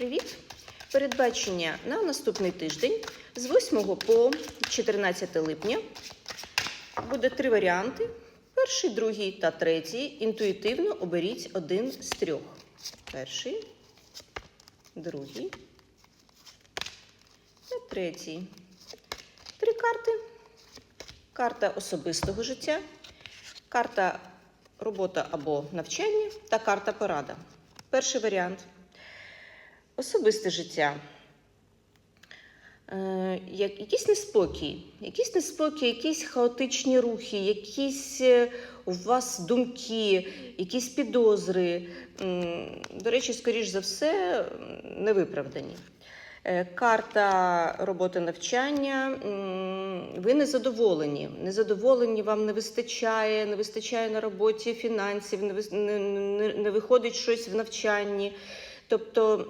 Привіт! Передбачення на наступний тиждень з 8 по 14 липня буде три варіанти. Перший, другий та третій. Інтуїтивно оберіть один з трьох. Перший, другий та третій. Три карти. Карта особистого життя, карта робота або навчання та карта порада. Перший варіант. Особисте життя. Е, якийсь неспокій, якийсь неспокій, якісь хаотичні рухи, якісь е, у вас думки, якісь підозри. До речі, скоріш за все, невиправдані. Е, Карта роботи навчання. Ви незадоволені. Незадоволені, вам не вистачає, не вистачає на роботі фінансів, не виходить щось в навчанні. Тобто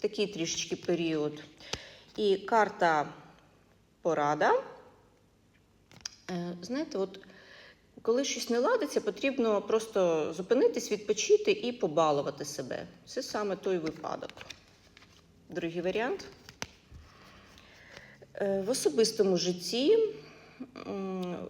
такий трішечки період. І карта порада. Е, Знаєте, от коли щось не ладиться, потрібно просто зупинитись, відпочити і побалувати себе. Це саме той випадок. Другий варіант. Е, В особистому житті ну,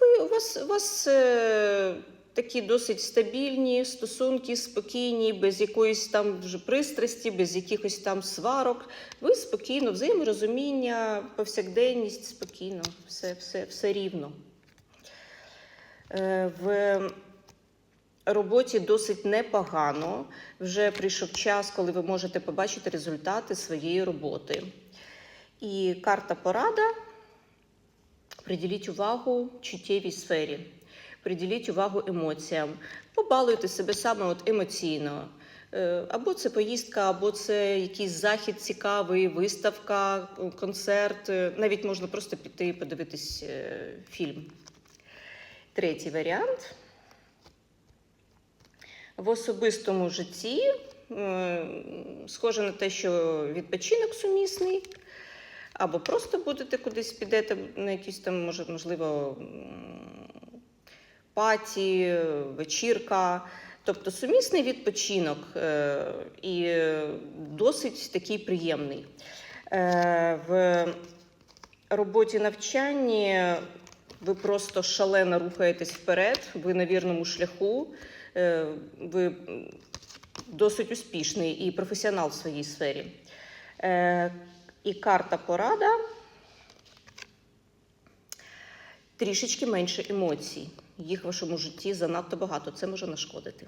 ви, у вас, у вас е, такі досить стабільні стосунки, спокійні, без якоїсь там вже пристрасті, без якихось там сварок. Ви спокійно, взаєморозуміння, повсякденність, спокійно, все, все, все рівно. Е, В роботі досить непогано. Вже прийшов час, коли ви можете побачити результати своєї роботи. І карта порада. Приділіть увагу чуттєвій сфері, приділіть увагу емоціям, побалуйте себе саме от емоційно. Е, Або це поїздка, або це якийсь захід цікавий, виставка, концерт. Е, Навіть можна просто піти і подивитись е, фільм. Третій варіант. В особистому житті схоже на те, що відпочинок сумісний, або просто будете кудись підете на якісь там, може, можливо, паті, вечірка. Тобто сумісний відпочинок е, і досить такий приємний. Е, В роботі навчанні ви просто шалено рухаєтесь вперед, ви на вірному шляху, е, ви досить успішний і професіонал в своїй сфері. І карта порада трішечки менше емоцій. Їх в вашому житті занадто багато. Це може нашкодити.